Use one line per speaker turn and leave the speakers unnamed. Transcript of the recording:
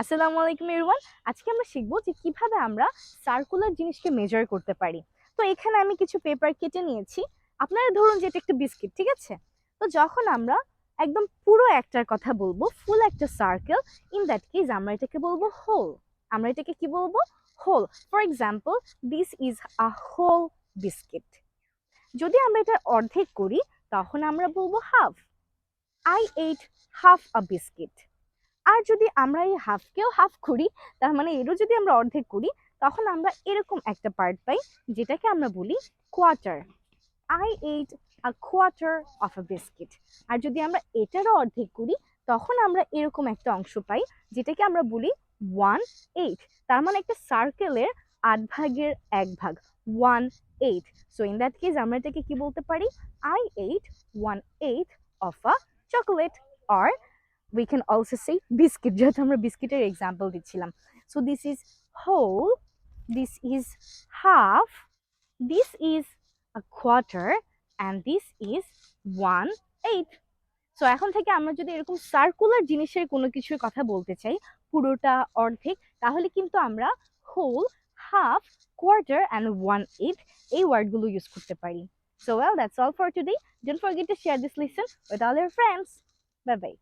আসসালামু আলাইকুম এরওয়ান আজকে আমরা শিখব যে কীভাবে আমরা সার্কুলার জিনিসকে মেজার করতে পারি। তো এখানে আমি কিছু পেপার কেটে নিয়েছি। আপনারা ধরুন যে এটা একটা বিস্কিট ঠিক আছে? তো যখন আমরা একদম পুরো একটার কথা বলব ফুল একটা সার্কেল ইন দ্যাট কেস আমরা এটাকে বলব হোল আমরা এটাকে কি বলব? Whole for example this is a whole biscuit যদি আমরা এটা অর্ধেক করি, তখন আমরা বলব half I E half a biscuit আর যদি আমরা এই হাফকেও হাফ করি, তার মানে এরও যদি আমরা অর্ধেক করি, তখন আমরা এরকম একটা পার্ট পাই, যেটাকে আমরা বলি quarter I E a quarter of a biscuit আর যদি আমরা এটারও অর্ধেক করি, তখন আমরা এরকম একটা অংশ পাই, যেটাকে আমরা বলি ওয়ান এইট তার মানে একটা সার্কেলের আট ভাগের এক ভাগ one eight so in that case আমরা এটাকে কি বলতে পারি? I E one eight of a chocolate or we can also say biscuit যেহেতু আমরা বিস্কিটের এক্সাম্পল দিচ্ছিলাম। So this is whole this is half this is a quarter and this is one eight so এখন থেকে আমরা যদি এরকম circular জিনিসের কোনো কিছুর কথা বলতে চাই, পুরোটা, অর্ধেক, তাহলে কিন্তু আমরা whole half quarter and one eight এই ওয়ার্ডগুলো ইউজ করতে পারি। So well that's all for today don't forget to share this lesson with all your friends bye bye